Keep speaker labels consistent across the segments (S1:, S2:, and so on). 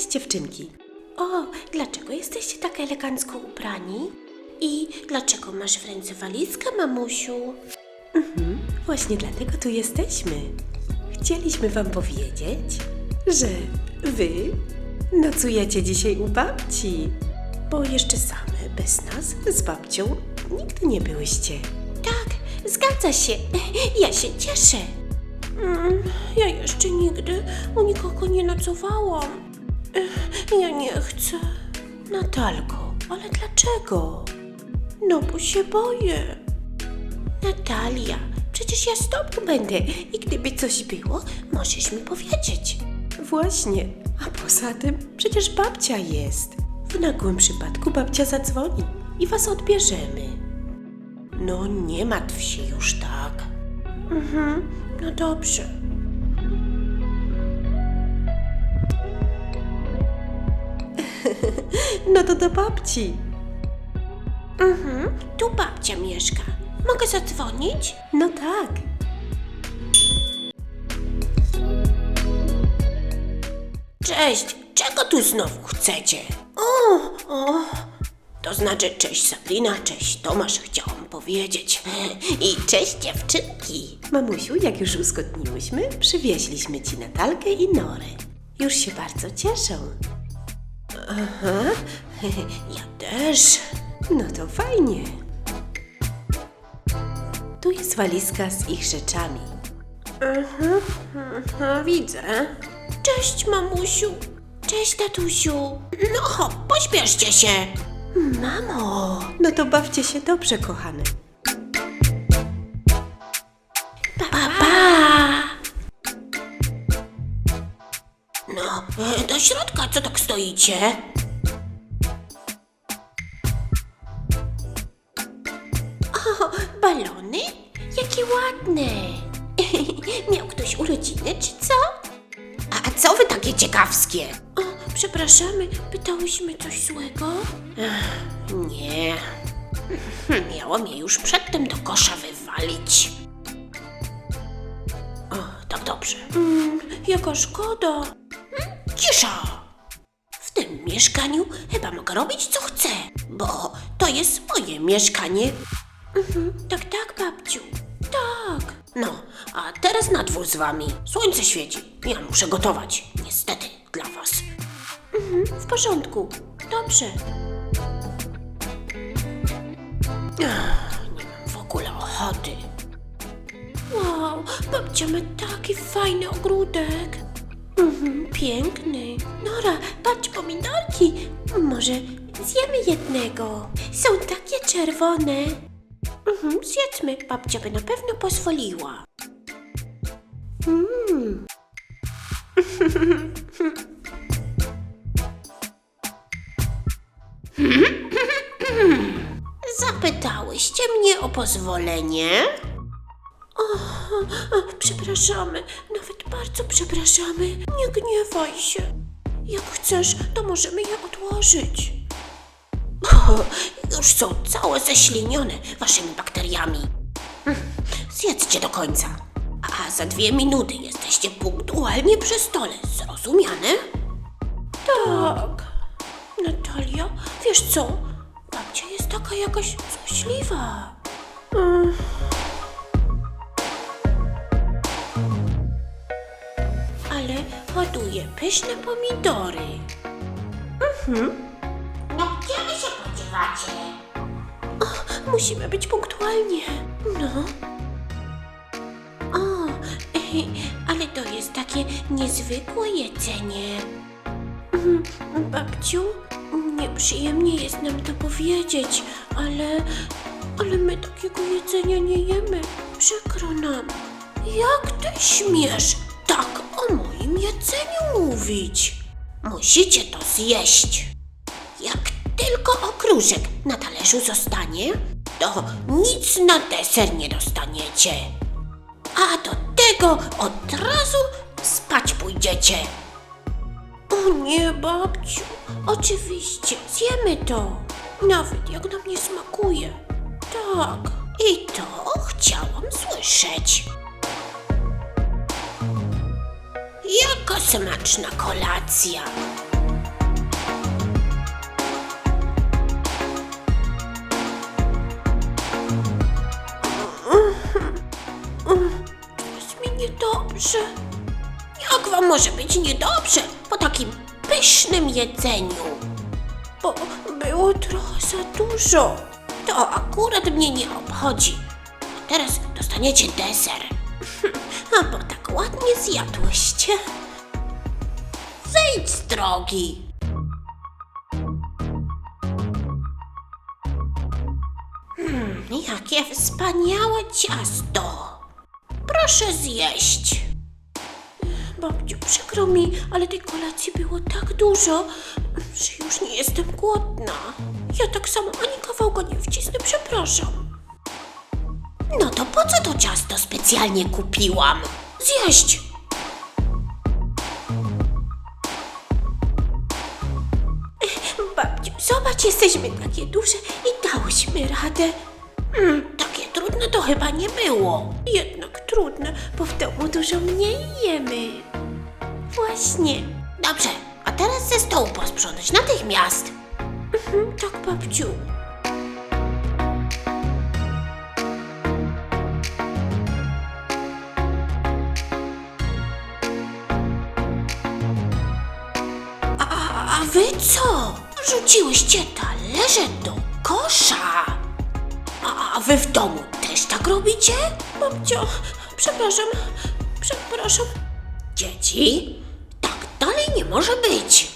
S1: Cześć dziewczynki. O, dlaczego jesteście tak elegancko ubrani? I dlaczego masz w ręce walizkę, mamusiu? Mhm, właśnie dlatego tu jesteśmy. Chcieliśmy wam powiedzieć, że wy nocujecie dzisiaj u babci. Bo jeszcze same, bez nas, z babcią, nigdy nie byłyście. Tak, zgadza się. Ja się cieszę. Mm, Ja jeszcze nigdy u nikogo nie nocowałam. Ja nie chcę. Natalko, ale dlaczego? No bo się boję. Natalia, przecież ja z tobą będę i gdyby coś było, możesz mi powiedzieć. Właśnie, a poza tym przecież babcia jest. W nagłym przypadku babcia zadzwoni i was odbierzemy. No nie martw się już tak. Mhm, no dobrze. No to do babci. Mhm, tu babcia mieszka. Mogę zadzwonić? No tak. Cześć, czego tu znowu chcecie? O, o. To znaczy cześć Sabrina, cześć Tomasz, chciałam powiedzieć. I cześć dziewczynki. Mamusiu, jak już uzgodniłyśmy, przywieźliśmy ci Natalkę i Norę. Już się bardzo cieszą. Aha, ja też. No to fajnie. Tu jest walizka z ich rzeczami. Mhm, widzę. Cześć, mamusiu. Cześć, tatusiu. No pośpieszcie się. Mamo. No to bawcie się dobrze, kochane. No, e, do środka, co tak stoicie? O, balony? Jakie ładne! Miał ktoś urodziny, czy co? A, co wy takie ciekawskie? O, przepraszamy, pytałyśmy coś złego? Ech, nie. Miałam je już przedtem do kosza wywalić. O, tak dobrze. Mm, jaka szkoda. Cisza! W tym mieszkaniu chyba mogę robić co chcę, bo to jest moje mieszkanie. Mhm, tak, tak, babciu. Tak. No, a teraz na dwór z wami. Słońce świeci. Ja muszę gotować. Niestety, dla was. Mhm, w porządku. Dobrze. Ach, nie mam w ogóle ochoty. Wow, babcia ma taki fajny ogródek. Piękny. Nora, patrz pomidorki. Może zjemy jednego. Są takie czerwone. Mhm, zjedzmy. Babcia by na pewno pozwoliła. Mm. Zapytałyście mnie o pozwolenie? O, przepraszamy, nawet bardzo przepraszamy. Nie gniewaj się. Jak chcesz, to możemy je odłożyć. O, już są całe ześlinione waszymi bakteriami. Hm, Zjedzcie do końca. A za dwie minuty jesteście punktualnie przy stole. Zrozumiane? Tak. Natalia, wiesz co? Babcia jest taka jakaś złośliwa. Mm. Hoduje pyszne pomidory.
S2: No gdzie wy się podziewacie?
S1: Musimy być punktualnie. No. O, ej, ale to jest takie niezwykłe jedzenie. Mhm, Babciu, nieprzyjemnie jest nam to powiedzieć, ale. Ale my takiego jedzenia nie jemy. Przykro nam. Jak ty śmiesz o moim jedzeniu mówić? Musicie to zjeść. Jak tylko okruszek na talerzu zostanie, to nic na deser nie dostaniecie. A do tego od razu spać pójdziecie. O nie, babciu, oczywiście, zjemy to. Nawet jak nam nie smakuje. Tak, i to chciałam słyszeć. Jaka smaczna kolacja! Jest mi niedobrze. Jak wam może być niedobrze po takim pysznym jedzeniu? Bo było trochę za dużo. To akurat mnie nie obchodzi. A teraz dostaniecie deser. A bo tak ładnie zjadłyście. Zejdź z drogi. Hmm, jakie wspaniałe ciasto. Proszę zjeść. Babciu, przykro mi, ale tej kolacji było tak dużo, że już nie jestem głodna. Ja tak samo ani kawałka nie wcisnę, przepraszam. No to po co to ciasto specjalnie kupiłam? Zjeść! Babciu, zobacz, jesteśmy takie duże i dałyśmy radę. Mm, takie trudne to chyba nie było. Jednak trudne, bo w domu dużo mniej jemy. Właśnie. Dobrze, a teraz ze stołu posprzątać natychmiast. Mhm, tak, babciu. Co? Rzuciłyście talerze do kosza. A, a wy w domu też tak robicie? Babcio, przepraszam, przepraszam. Dzieci, tak dalej nie może być.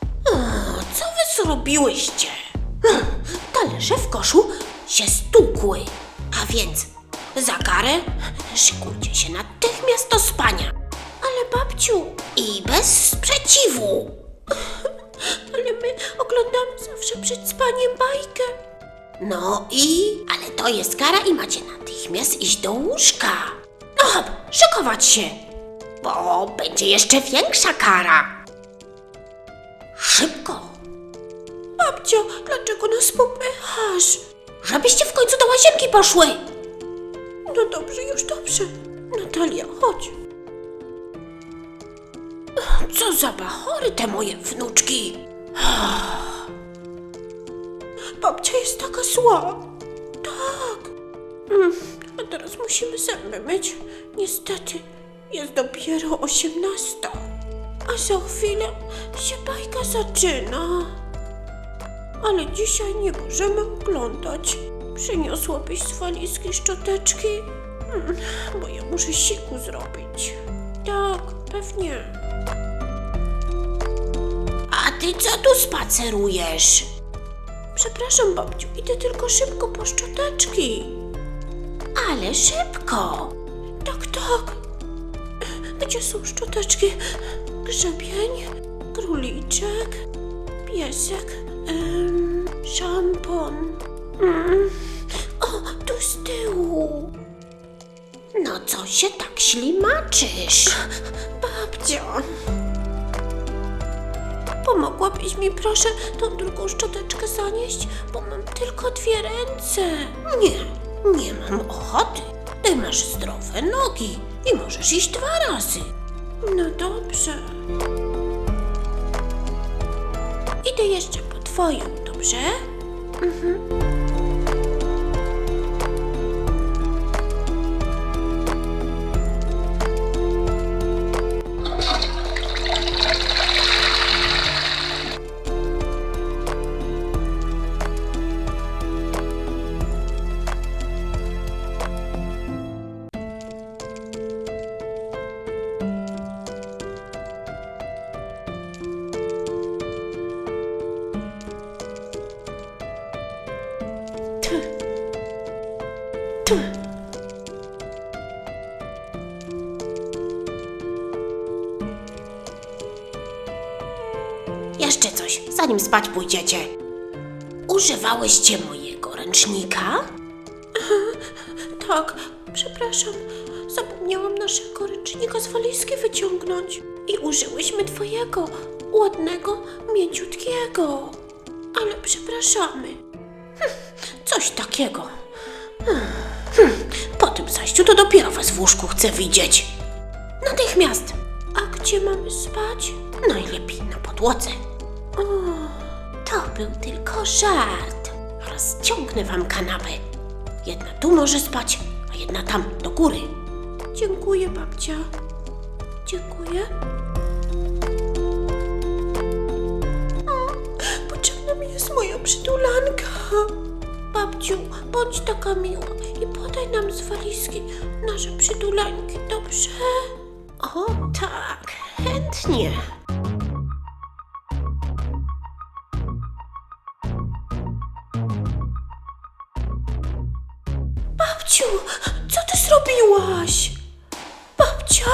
S1: Co wy zrobiłyście? Talerze w koszu się stukły. A więc za karę szykujcie się natychmiast do spania. Ale babciu... I bez sprzeciwu. Oglądamy zawsze przed spaniem bajkę. No i? Ale to jest kara i macie natychmiast iść do łóżka. No hop, szykować się, bo będzie jeszcze większa kara. Szybko. Babcio, dlaczego nas popychasz? Żebyście w końcu do łazienki poszły. No dobrze, już dobrze. Natalia, chodź. Co za bachory te moje wnuczki. Babcia jest taka zła. Tak. Mm, a teraz musimy zęby myć. Niestety, jest dopiero osiemnasta. A za chwilę się bajka zaczyna. Ale dzisiaj nie możemy oglądać. Przyniosłabyś z walizki szczoteczki? Mm, bo ja muszę siku zrobić. Tak, pewnie. Ty co tu spacerujesz? Przepraszam, babciu, idę tylko szybko po szczoteczki. Ale szybko. Tak, tak. Gdzie są szczoteczki? Grzebień, króliczek, piesek, szampon. Mm. O, tu z tyłu. No co się tak ślimaczysz? Babcio. Pomogłabyś mi proszę tą drugą szczoteczkę zanieść, bo mam tylko dwie ręce. Nie, nie mam ochoty. Ty masz zdrowe nogi i możesz iść dwa razy. No dobrze. Idę jeszcze po twoją, dobrze? Tu. Zanim spać pójdziecie. Używałyście mojego ręcznika? Tak, przepraszam. Zapomniałam naszego ręcznika z walizki wyciągnąć. I użyłyśmy twojego, ładnego, mięciutkiego. Ale przepraszamy. Coś takiego. Hmm. Po tym zajściu to dopiero was w łóżku chcę widzieć. Natychmiast. A gdzie mamy spać? Najlepiej na podłodze. To był tylko żart. Rozciągnę wam kanapę. Jedna tu może spać, a jedna tam, do góry. Dziękuję, babcia. Dziękuję. Mm, Potrzebna mi jest moja przytulanka. Babciu, bądź taka miła i podaj nam z walizki nasze przytulańki, dobrze? O tak, chętnie. Babciu, co ty zrobiłaś? Babcia,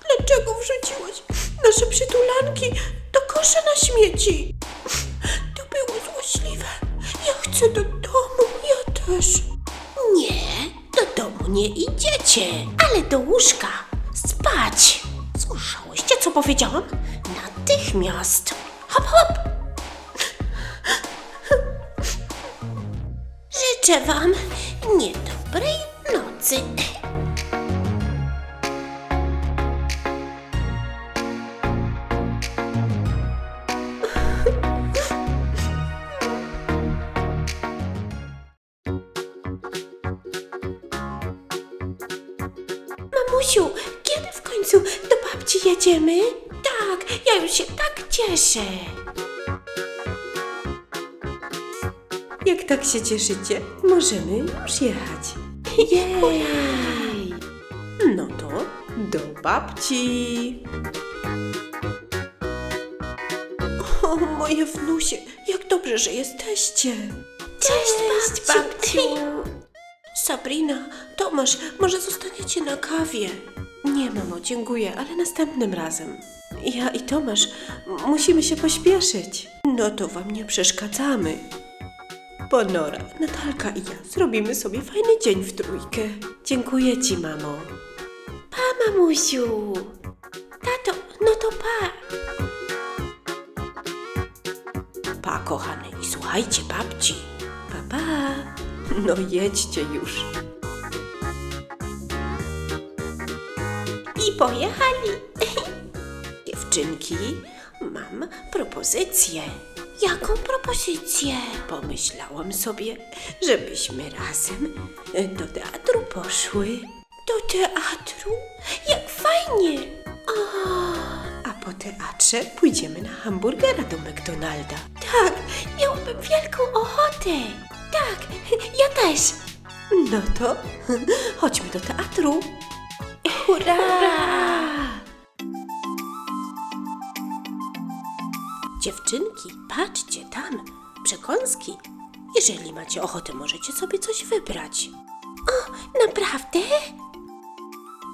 S1: dlaczego wrzuciłaś nasze przytulanki do kosza na śmieci? To było złośliwe. Ja chcę do domu, ja też. Nie, do domu nie idziecie, ale do łóżka. Spać. Słyszałyście, co powiedziałam? Natychmiast. Hop, hop. Życzę wam niedobrej nocy. Mamusiu, kiedy w końcu do babci jedziemy? Tak, ja już się tak cieszę. Jak tak się cieszycie, możemy już jechać. Jej! No to do babci. O, moje wnusie, jak dobrze, że jesteście. Cześć, babciu. Sabrina, Tomasz, może zostaniecie na kawie? Nie, mamo, dziękuję, ale następnym razem. Ja i Tomasz musimy się pośpieszyć. No to wam nie przeszkadzamy. Ponora, Natalka i ja zrobimy sobie fajny dzień w trójkę. Dziękuję ci, mamo. Pa, mamusiu. Tato, no to pa. Pa, kochane, i słuchajcie babci. Pa, pa. No jedźcie już. I pojechali. Dziewczynki, mam propozycję. Jaką propozycję? Pomyślałam sobie, żebyśmy razem do teatru poszły. Do teatru? Jak fajnie! O, a po teatrze pójdziemy na hamburgera do McDonalda. Tak, miałabym wielką ochotę. Tak, ja też. No to chodźmy do teatru. Hurra! Dziewczynki, patrzcie tam, przekąski. Jeżeli macie ochotę, możecie sobie coś wybrać. O, naprawdę?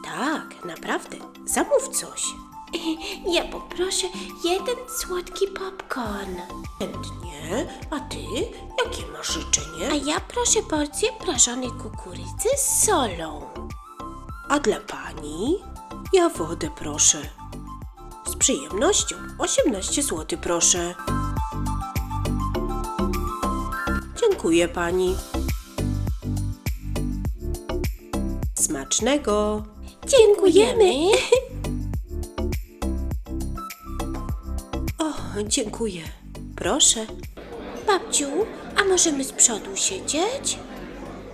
S1: Tak, naprawdę. Zamów coś. Ja poproszę jeden słodki popcorn. Chętnie. A ty? Jakie masz życzenie? A ja proszę porcję prażonej kukurydzy z solą. A dla pani? Ja wodę proszę. Z przyjemnością. 18 zł proszę. Dziękuję pani. Smacznego. Dziękujemy. O, dziękuję. Proszę. Babciu, a możemy z przodu siedzieć?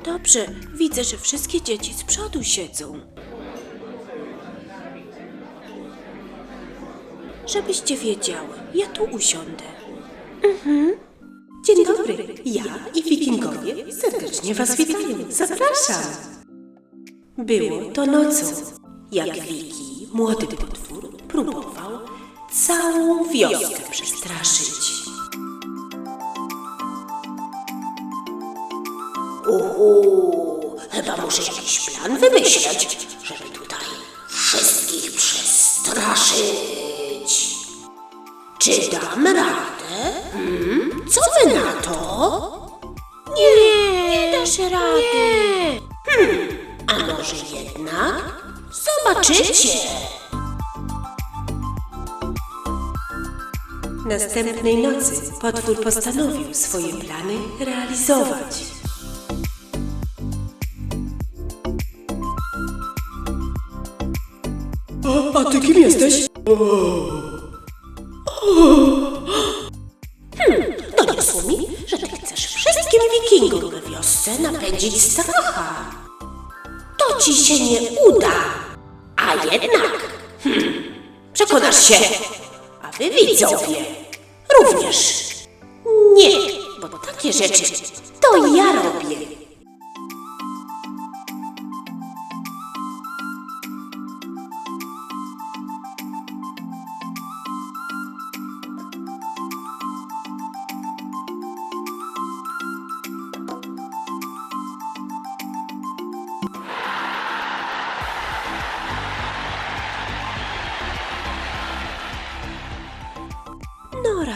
S1: Dobrze, widzę, że wszystkie dzieci z przodu siedzą. Żebyście wiedziały, ja tu usiądę. Mhm. Dzień dobry, ja i wikingowie serdecznie Was witają. Zapraszam. Było to nocą, jak Wiki, młody potwór, próbował całą wioskę przestraszyć. Uhu, chyba muszę jakiś plan wymyśleć, żeby tutaj wszystkich przestraszyć. Czy dam radę? Hmm? Co wy na to? Nie, nie dasz rady. Hmm, a może jednak? Zobaczycie. Następnej nocy potwór postanowił swoje plany realizować.
S3: A ty kim jesteś?
S1: Doniosło mi, że ty chcesz wszystkim wikingom we wiosce napędzić stracha. To ci się nie uda. A jednak, hmm, przekonasz się. A wy widzowie również.
S3: Nie, bo takie rzeczy to ja robię.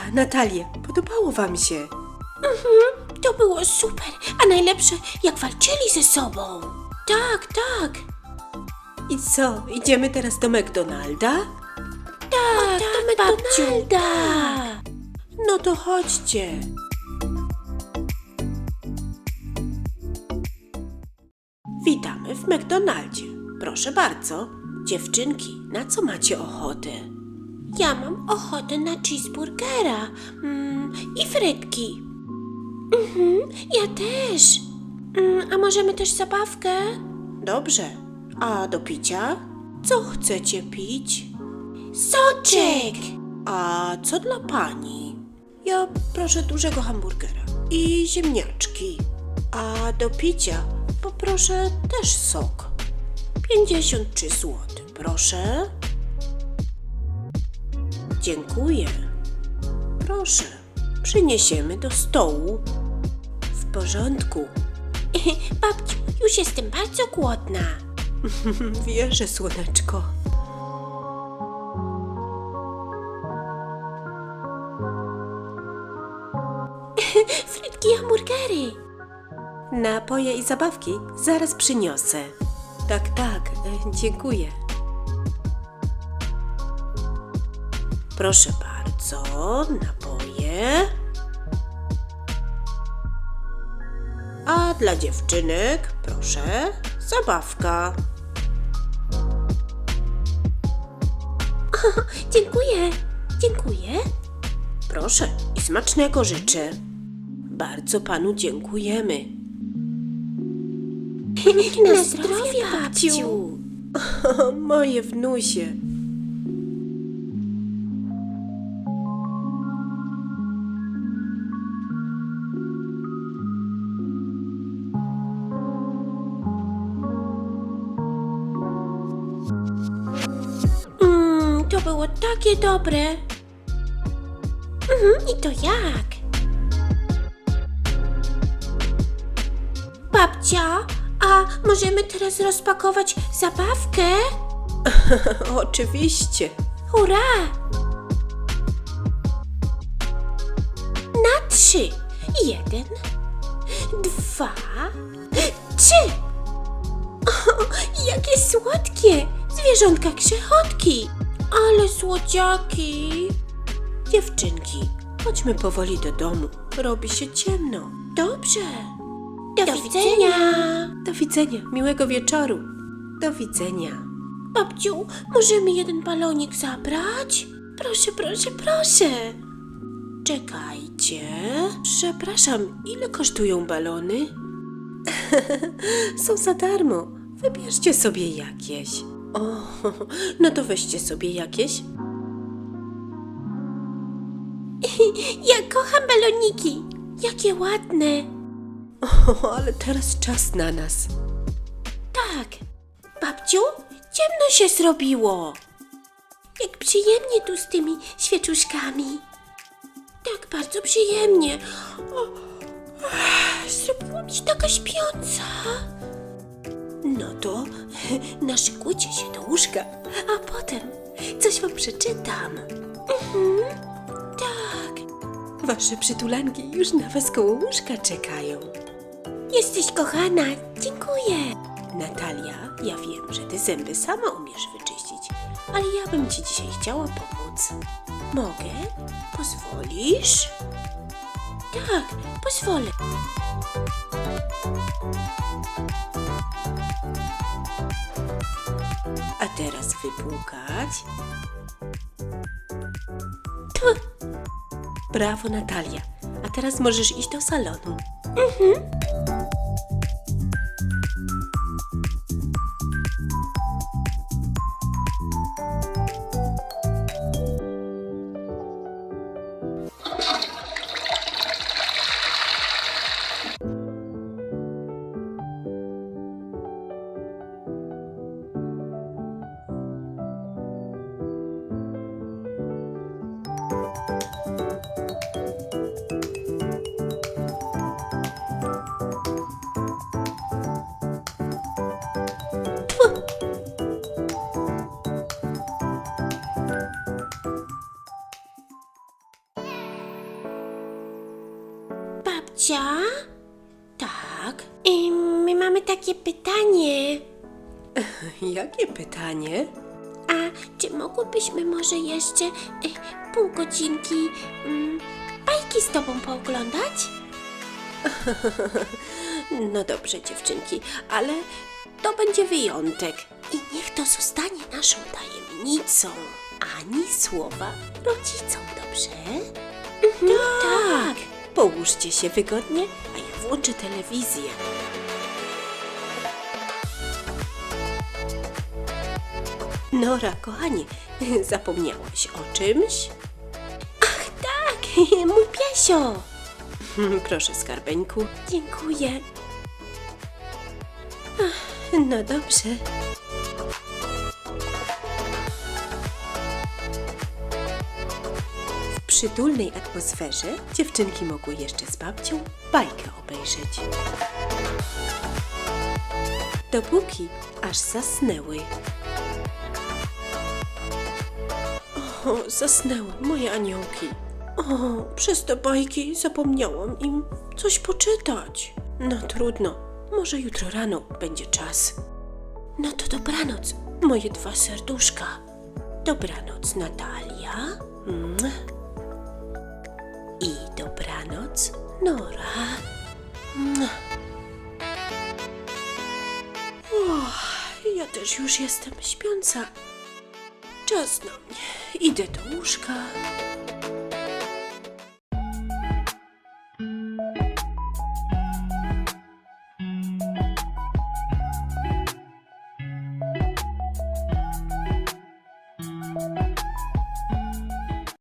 S1: Nora, Natalia, podobało wam się?
S3: To było super, a najlepsze jak walczyli ze sobą. Tak, tak.
S1: I co, idziemy teraz do McDonalda?
S3: Tak, do McDonalda.
S1: No to chodźcie. Witamy w McDonaldzie. Proszę bardzo. Dziewczynki, na co macie ochotę?
S3: Ja mam ochotę na cheeseburgera mm, i frytki. Mhm, ja też. Mm, a możemy też zabawkę?
S1: Dobrze. A do picia? Co chcecie pić?
S3: Soczek!
S1: A co dla pani? Ja proszę dużego hamburgera i ziemniaczki. A do picia poproszę też sok. 53 zł, proszę. Dziękuję. Proszę, przyniesiemy do stołu. W porządku.
S3: Babciu, już jestem bardzo głodna.
S1: Wierzę, słoneczko.
S3: Frytki i hamburgery.
S1: Napoje i zabawki zaraz przyniosę. Tak, tak, dziękuję. Proszę bardzo, napoje. A dla dziewczynek, proszę, zabawka.
S3: Dziękuję. Dziękuję.
S1: Proszę i smacznego życzę. Bardzo panu dziękujemy.
S3: Na zdrowie, babciu.
S1: O, moje wnusie.
S3: Było takie dobre. Mhm, I to jak? Babcia, a możemy teraz rozpakować zabawkę?
S1: Oczywiście.
S3: Hurra! Na trzy. Jeden, dwa, trzy. O, jakie słodkie! Zwierzątka grzechotki. Ale słodziaki.
S1: Dziewczynki, chodźmy powoli do domu. Robi się ciemno.
S3: Dobrze. Do, widzenia.
S1: Do widzenia, miłego wieczoru. Do widzenia.
S3: Babciu, możemy jeden balonik zabrać? Proszę, proszę, proszę.
S1: Czekajcie. Przepraszam, ile kosztują balony? Są za darmo. Wybierzcie sobie jakieś. O, no to weźcie sobie jakieś.
S3: Ja kocham baloniki. Jakie ładne.
S1: O, ale teraz czas na nas.
S3: Tak. Babciu, ciemno się zrobiło. Jak przyjemnie tu z tymi świeczuszkami. Tak, bardzo przyjemnie. O, ach, zrobiło mi się taka śpiąca.
S1: No to naszykujcie się do łóżka, a potem coś wam przeczytam.
S3: Mhm. Tak,
S1: Wasze przytulanki już na was koło łóżka czekają.
S3: jesteś kochana. Dziękuję.
S1: Natalia, ja wiem, że ty zęby sama umiesz wyczyścić, ale ja bym ci dzisiaj chciała pomóc. Mogę? Pozwolisz?
S3: Tak, pozwolę.
S1: Wypłukać. Brawo, Natalia. A teraz możesz iść do salonu. Tak?
S3: I my mamy takie pytanie.
S1: Jakie pytanie?
S3: A czy mogłybyśmy może jeszcze y, pół godzinki mm, bajki z tobą pooglądać?
S1: No dobrze, dziewczynki, ale to będzie wyjątek.
S3: I niech to zostanie naszą tajemnicą. Ani słowa rodzicom, dobrze?
S1: Tak. Połóżcie się wygodnie, a ja włączę telewizję. Nora, kochanie, zapomniałaś o czymś?
S3: Ach tak, mój piesio.
S1: Proszę, skarbeńku.
S3: Dziękuję.
S1: No dobrze. Przytulnej atmosferze dziewczynki mogły jeszcze z babcią bajkę obejrzeć. Dopóki aż zasnęły. O, zasnęły moje aniołki. O, przez te bajki zapomniałam im coś poczytać. No trudno, może jutro rano będzie czas. No to dobranoc, moje dwa serduszka. Dobranoc, Natalia. Dobranoc, Nora. Uch, ja też już jestem śpiąca. Czas na mnie. Idę do łóżka.